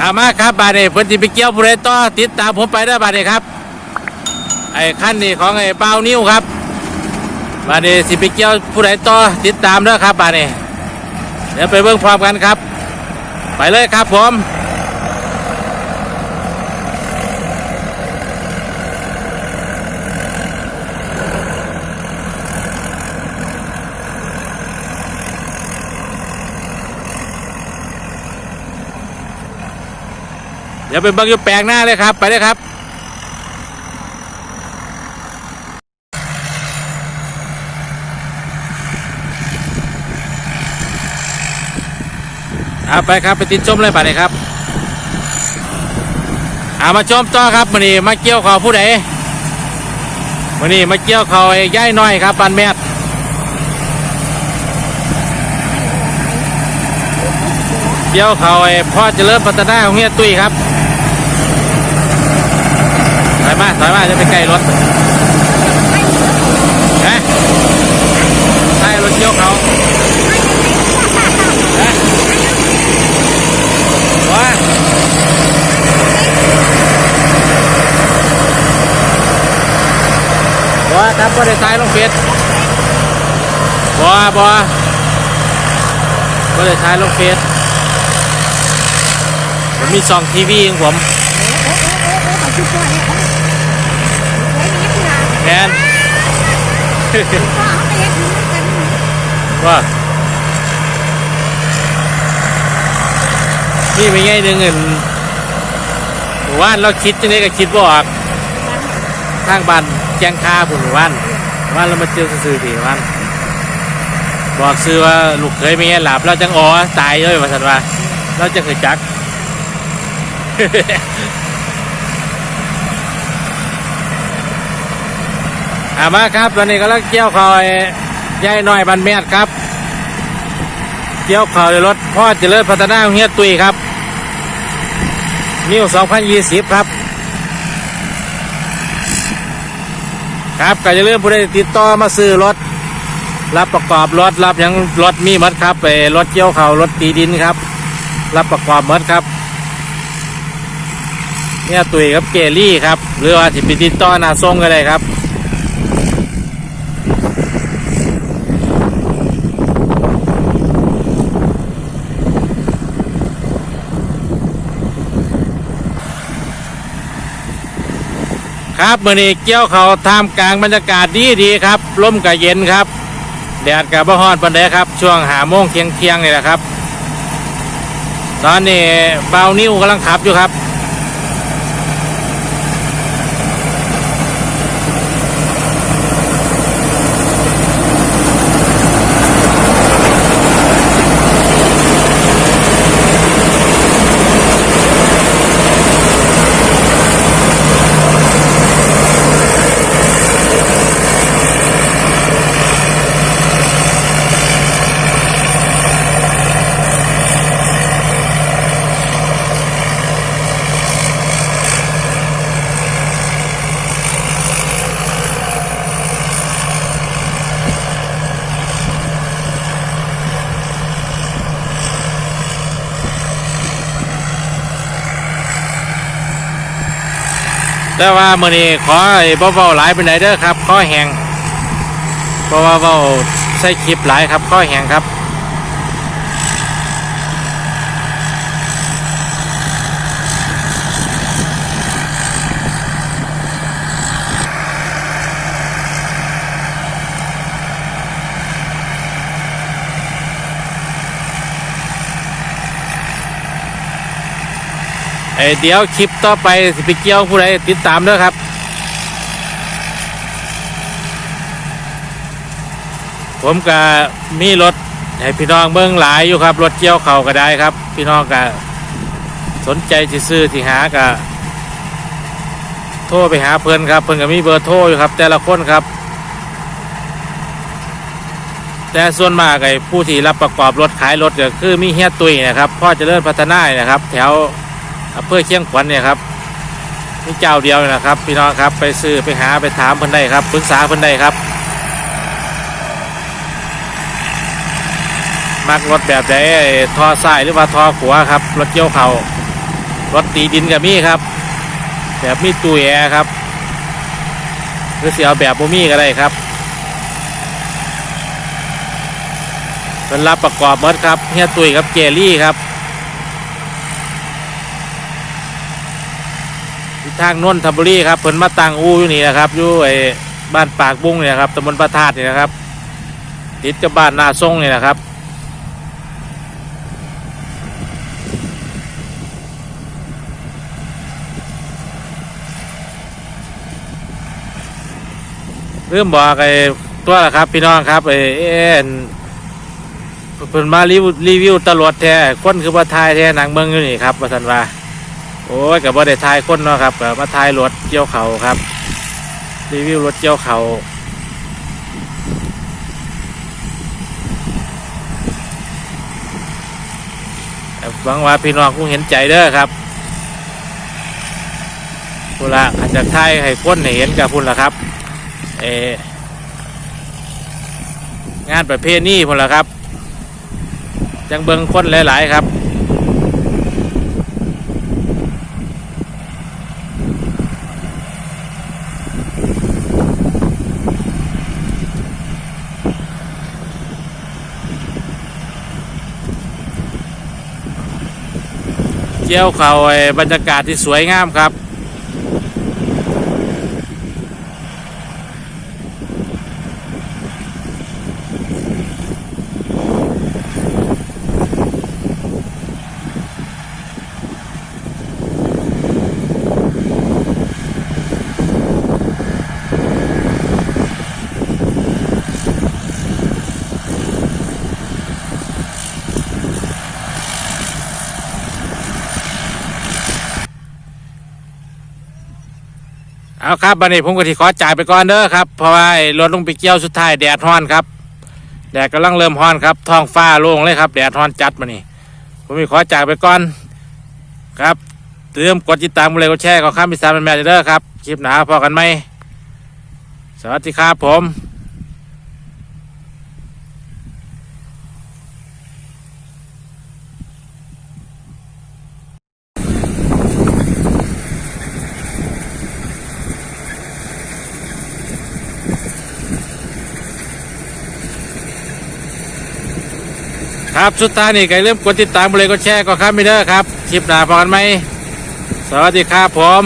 อามาครับบาดนี้เพิ่นสิไปเกี่ยวผู้ใดต่อติดตามผมไปได้บาดนี้ครับ ไอ้ขั้นนี้ของไอ้เปานิ้วครับบาดนี้สิไปเกี่ยวผู้ใดต่อติดตามเด้อครับบาดนี้เดี๋ยวไปเบิ่งพร้อมกันครับ ไปเลยครับผม เดี๋ยวไปเบิ่งอยู่แปลงหน้าเลยครับ ไปเลยครับเอาไปครับไปติดชมเลยบัดนี้ครับเอามาชมต่อครับมันนี้มาเกี่ยวเขาผู้ใดมันนี้มาเกี่ยวเขาไอ้ย่ายน้อยครับปันแมทเกี่ยวเขาไอ้พ่อเจริญพัฒนาของเฮียตุ้ยครับ อยมาถอยมาจะไปใกล้รถนะใช่รถเกี่ยวเขาวนะว้าบัวครับก็ได้ทายลงเฟซบัวบัวก็ได้ทายลงเฟซผมมีซองทีวีของผม แมนว่านี่ไม่ง่ายหนึ่งเงินว่านเราคิดจังไดก็คิดบ่ออกทางบ้านแจงคาผุนว่านว่านเรามาเจอซื่อๆทีว่านบอกซื้อว่าลูกเคยไม่ง่ายหลับเราจังอ๋อตายเลยว่าสันว่า เราจะเคยจัก อามาครับตอนนี้ก็ลังเกี่ยวคอยยายน้อยบันเมียดครับ เกี่ยวข่าวในรถพ่อเจริญพัฒนาเฮียตุยครับ นิว2020ครับ ครับก็จะเริ่มผู้ใดติดต่อมาซื้อรถ รับประกอบรถรับยังรถมีมัดครับไปรถเกี่ยวข่ารถตีดินครับ รับประกอบมัดครับเนี่ยตุยครับเกลี่ครับ หรือว่าที่ไปติดต่อหนาทรงก็ได้ครับ ครับมื่อนี้เกี่ยวเขาท่ามกลางบรรยากาศดีดีครับลมกับเย็นครับ แดดกับบ่ฮ้อนปันไดครับ ช่วงหาโมงเที่ยงเที่ยงนี่แหละครับ ตอนนี้เบานิ้วกำลังขับอยู่ครับ แต่ว่ามื่อนี้ขอไอ้เบาๆหลายเป็นไหนเด้อครับข้อแหงเพราะว่าเบาใส่คลิปหลายครับข้อแหงครับ เอ้เดี๋ยวคลิปต่อไปสิไปเกี่ยวผู้ใดติดตามเด้อครับผมก็มีรถให้พี่น้องเบิ้งหลายอยู่ครับ รถเกี่ยวเข่าก็ได้ครับ พี่น้องก็สนใจสิซื้อที่หาก็โทรไปหาเพิ่อนครับ เพิ่อนก็มีเบอร์โทรอยู่ครับ แต่ละคนครับ แต่ส่วนมากไอ้ผู้ที่รับประกอบรถขายรถก็คือมีเฮียตุยนะครับพ่อจเจริญพัฒนานะครับ แถว อำเภอเชียงขวัญเนี่ยครับมีเจ้าเดียวนี่นะครับ พี่น้องครับไปซื้อไปหาไปถามเพิ่นได้ครับปรึกษาเพิ่นได้ครับ มักรถแบบใดไอ้ท่อซ้ายหรือว่าท่อขวาครับรถเกี่ยวเขารถตีดินกับมีครับ แบบมีตู้แอร์ครับหรือเสียเอาแบบบ่มีก็ได้ครับเป็นรับประกอบมดครับเฮียตุยครับเจลี่ครับ ที่ทางนนทบุรีครับเพิ่นมาตั้งอู่อยู่นี่นะครับอยู่ไอ้บ้านปากบุ้งเนี่ยครับตำบลประทาดนี่นะครับ ติดกับบ้านนาทรงนี่นะครับเริ่มบอกไอ้ตัวละครับ พี่น้องครับไอ้เอ็นเพิ่นมารีวิวรีวิวตลอดแท้คนคือว่าทายแท้หนังเมืองอยู่นี่ครับว่าสันว่า โอ้ยกับว่าได้ทายคนเนาะครับกับมาทายรถเกี่ยวเขาครับ รีวิวรถเกี่ยวเขาหวังว่าพี่น้องคงเห็นใจเด้อครับพุละอาจจะทายให้คนเห็นกับพุ่นละครับเองานประเภทนี้พนละครับ จังเบิงคนหลาย ๆ ครับ เที่ยวเขาบรรยากาศที่สวยงามครับ เอาครับบันนี้ผมก็ที่ขอจ่ายไปก่อนเด้อครับเพราะว่าไอ้รถลงไปเกี่ยวสุดท้ายแดดร้อนครับแดดกำลังเริ่มร้อนครับท้องฟ้าโล่งเลยครับแดดร้อนจัดมานี่ผมมีขอจ่ายไปก่อนครับเตรียมกดติดตามกันเลยก็แชร์ขอข้ามพิซซ่าเป็นแม่เด้อครับคลิปหนาพอกันไหมสวัสดีครับผม ครับสุดท้ายนี่ใครเริ่มกดติดตามเลยก็แชร์ก็ครับไม่เด้อครับคลิปหน้าพอกันไหมสวัสดีครับผม